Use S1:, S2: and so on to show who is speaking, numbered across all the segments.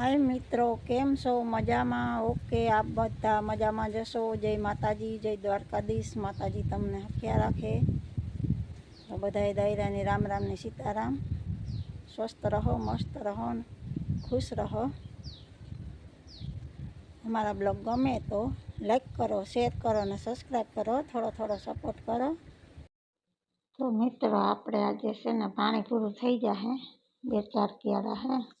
S1: હાય મિત્રો, કેમ છો? મજામાં? ઓકે, આપ બધા મજામાં જશો? જય માતાજી, જય દ્વારકાધીશ. માતાજી તમને હખ્યા રાખે. તો બધાએ દાયરાની રામ રામની સીતારામ. સ્વસ્થ રહો, મસ્ત રહો ને ખુશ રહો. અમારા બ્લોગ ગમે તો લાઈક કરો શેર કરો અને સબસ્ક્રાઈબ કરો. થોડો થોડો સપોર્ટ કરો. તો મિત્રો, આપણે આજે છે ને પાણી પૂરું થઈ જશે બે ચાર ક્યારા હે.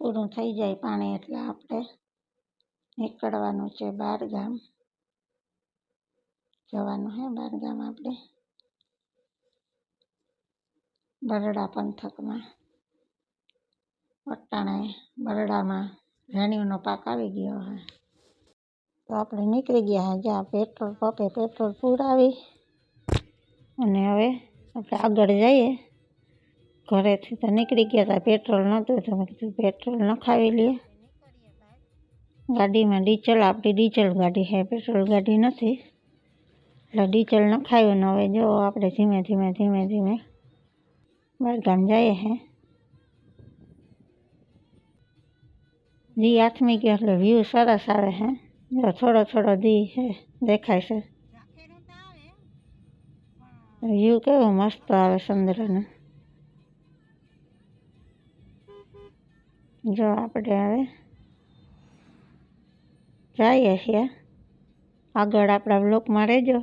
S1: પૂરું થઈ જાય પાણી એટલે આપણે નીકળવાનું છે બહાર ગામ જવાનું હે બહાર ગામ આપણે. બરડા પંથકમાં. અટાણે બરડામાં રેણીઓનો પાક આવી ગયો હે. તો આપણે નીકળી ગયા હે જ્યાં પેટ્રોલ પંપે પેટ્રોલ પૂરાવી. અને હવે આપણે આગળ જઈએ. ઘરેથી તો નીકળી ગયા હતા. પેટ્રોલ નહોતું તો મેં કીધું પેટ્રોલ નખાવી લઈએ ગાડીમાં ડીઝલ આપણી ડીઝલ ગાડી છે પેટ્રોલ ગાડી નથી. એટલે ડીઝલ નખાવ્યું ને હવે જો આપણે ધીમે ધીમે ધીમે ધીમે બહારગામ જઈએ હે. દી આથમી ગયો એટલે વ્યૂ સરસ આવે છે જો થોડો થોડો દી છે દેખાય છે. વ્યૂ કેવો મસ્ત આવે ચંદ્રનો જો આપણે હવે જઈએ છીએ. આગળ આપણા બ્લોકમાં રહેજો.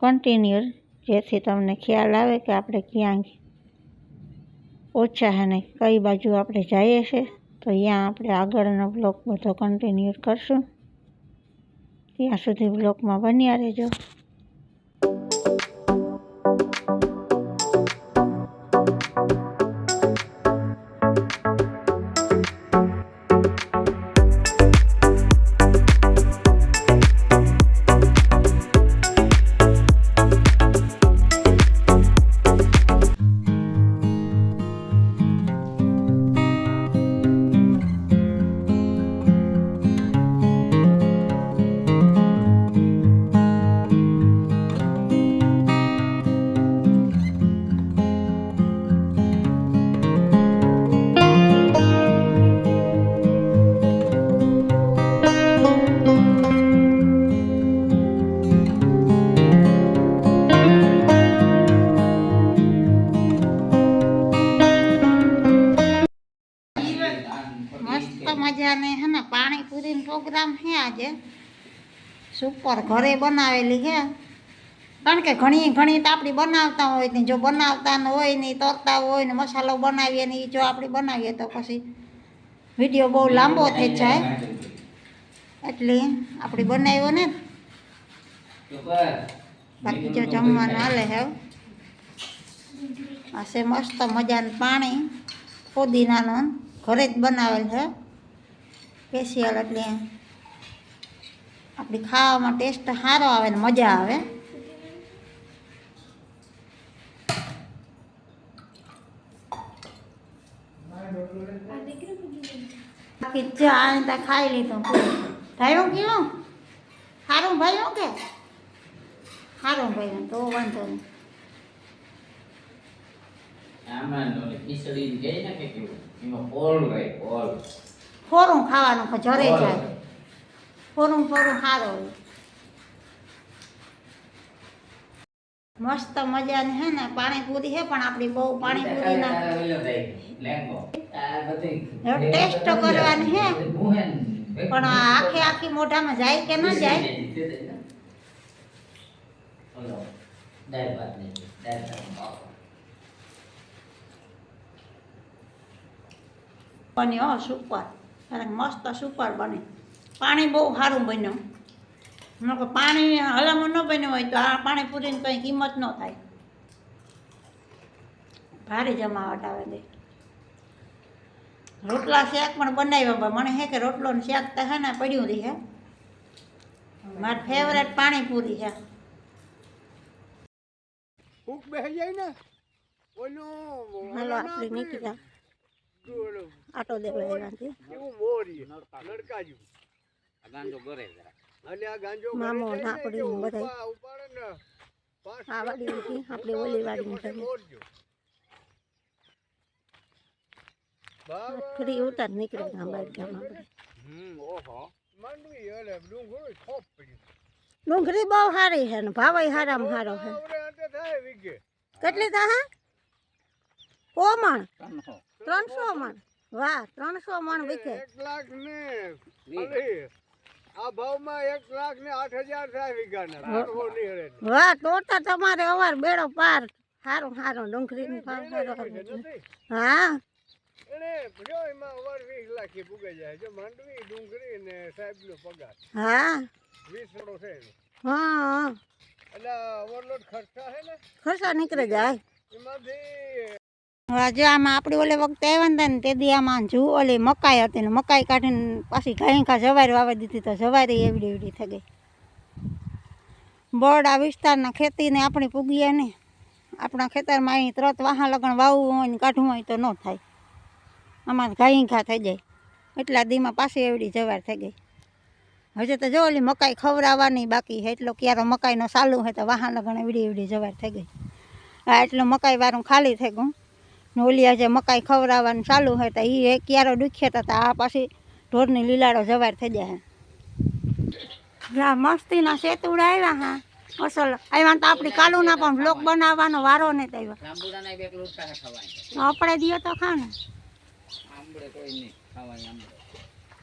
S1: કન્ટિન્યુ જેથી તમને ખ્યાલ આવે કે આપણે ક્યાં ઓછા અને કઈ બાજુ આપણે જઈએ છીએ, તો અહીંયા આપણે આગળનો બ્લોક બધો કન્ટિન્યુ કરશું. ત્યાં સુધી બ્લોકમાં બન્યા રહેજો. પ્રોગ્રામ છે આજે. સુપર ઘરે બનાવેલી છે કારણ કે ઘણી ઘણી તો આપણી બનાવતા હોય ને, જો બનાવતા હોય ને, તરતા હોય ને, મસાલો બનાવીએ ને જો આપણે બનાવીએ તો પછી વીડિયો બહુ લાંબો થઈ જાય. એટલે આપણે બનાવ્યો ને. બાકી જો જમવાનું હાલે હે. આ છે મસ્ત મજાનું પાણી ફુદીનાનું ઘરે જ બનાવેલ છે સ્પેશિયલ એટલે આપણી ખાવામાં ટેસ્ટ સારો આવે ને મજા આવે. બાકી ચા ત્યાં ખાઈ લીધું. ભાઈઓ કેવું? સારું ભાઈઓ કે? સારું ભાઈ તો વાંધો નહીં.
S2: આમાં ખીચડી ગઈ ને કે કેવું? એમાં ઓલ રાઈટ ઓલ
S1: ફોરું ખાવાનું પણ જરે જાય. ફોરું ફોરું સારું મસ્ત મજાની હે ને પાણીપુરી હે પણ આપણી બહુ
S2: બધી
S1: હવે ટેસ્ટ કરવાની હે. પણ આ આખી આખી મોઢામાં જાય કે ન જાય?
S2: પણ ને
S1: સુપર. કારણ મસ્ત સુપર બને. પાણી બહુ સારું બન્યું નકર પાણી હલામણ ન બન્યું હોય તો આ પાણીપુરીની કંઈ કિંમત ન થાય. ભારે જમાવટ આવે દે રોટલા શાક પણ બનાવ્યા મને હે કે રોટલો ને શાક તો હે ને પડ્યું રહી. હે મારી ફેવરેટ પાણીપુરી છે.
S3: ભૂખ બેસી જાય ને? ઓલું
S1: હલો આપણે નીકળ્યા આટો દેવા આવ્યા છે
S3: મોરી? નડકા
S2: આ ગાંજો ગરે જરા.
S3: અને આ ગાંજો
S1: મામો,
S3: ઘરે જઈને
S1: નાકડી
S3: જો
S1: ને બધાય.
S3: ઉભા- ઉપાડે ને
S1: આ વાડી
S3: કિલો
S1: નથી,
S3: ઊભા
S1: આપણી
S3: હોય
S1: ઓલી
S3: ને
S1: વાડીની
S3: પછી
S1: છે.
S3: મોરજો. બાબા.
S1: ફરી ઉતાર નીકળે ગામ બહાર ગામ આપણે
S3: હમ ઓહો. માંડવી અરે ડુંગળી ખોપ પડી.
S1: ડુંગળી બહુ સારી છે ને ભાવ સારામાં સારો છે. કેટલી તા હે ઓ મણ
S2: ત્રણસો.
S1: મણ. વાહ ત્રણસો મણ વિકે.
S3: એક લાખ ને આ ભાવમાં એક લાખ ને આઠ હજાર થાય વીઘાના.
S1: વાહ તો તો તમારે અવાર બેડો પાર. સારું સારું ડુંગળીનો ભાવ સારો સારો હા.
S3: એને જો એમાં અવાર વીસ લાખ એ પૂગે જાય. જો માંડવી ડુંગળી ને સાહેબનો પગાર.
S1: હા.
S3: વીસ વડો છે
S1: હા
S3: એટલે ઓવરલોડ ખર્ચા હે ને?
S1: ખર્ચા નીકળી જાય.
S3: એમાંથી
S1: આજે આમાં આપણી ઓલે વખતે આવ્યા હતા ને તે દી આમાં જુ ઓલી મકાઈ હતી ને મકાઈ કાઢીને પાછી ઘાઈ ઘા જવારી વાવી દીધી તો જવારી એવડી એવડી થઈ ગઈ. બરડા વિસ્તારના ખેતીને આપણી પૂગીએ ને, આપણા ખેતરમાં અહીં ત્રત વાહન લગણ વાવવું હોય ને કાઢવું હોય તો ન થાય. આમાં ઘાઈ ઘા થઈ જાય. એટલા દીમાં પાછી એવડી જવાર થઈ ગઈ. હજે તો જો ઓલી મકાઈ ખવડાવવાની બાકી છે, એટલો ક્યારો મકાઈનો સાલું હોય તો વાહન લગણ એવડી એવડી જવાર થઈ ગઈ. આ એટલું મકાઈ વાળું ખાલી થઈ ગયું. ને ઓલી આજે મકાઈ ખવડાવવાનું ચાલુ હોય તો એ ક્યારો દુખ્યા હતા આ પાછી ઢોરની લીલાડો જવાર થઈ જાય. જા મસ્તીના સેતુડા આવ્યા હા. અસલ આવ્યા તો આપણી કાલુના પણ બ્લોક બનાવવાનો વારો નહીં આવ્યો
S2: જાંબુડાના બે લોટા છે ખાવાની
S1: તો આપણે દિયો તો ખા ને
S2: આંબળે કોઈ નહીં ખાવાની આંબળે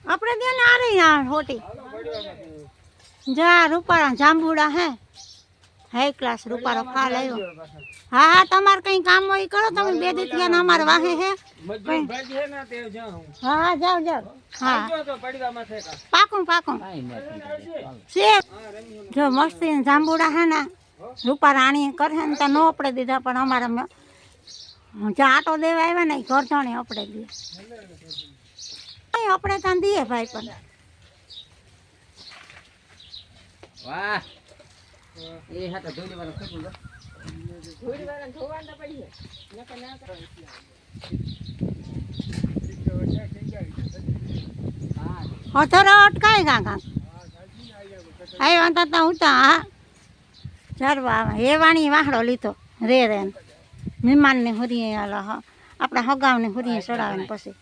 S1: આપણે દે ને આરે યાર હોટી. જા રૂપાળા જાંબુડા હે. હાઈ ક્લાસ રૂપા ફાલ આવ્યો. હા હા તમારે કંઈ કામ હોય કરો તમે બે દી ત્યાં અમારે વાહે હે. હા હા. જાઓ જાઓ. હા. પાકું પાકું.
S2: કાંઈ
S1: છે. જો મસ્તી ને જાંબુડા હે ને રૂપા રાણી કરે ને ત્યાં ન આપણે દીધા પણ અમારા મ- જ્યાં આટો દેવા આવ્યા ને ઘર જાણે આપણે દે આપણે ત્યાં દઈએ ભાઈ પણ.
S2: વાહ. એ હા તો
S1: અટકાય કાં કાં આવ્યા તા તા હું તા હા જરવા એ વાણી વાહડો લીધો રે રે. ને. મહેમાનને હુરીએ આપણા હગાવને હુરીએ ચડાવે પછી.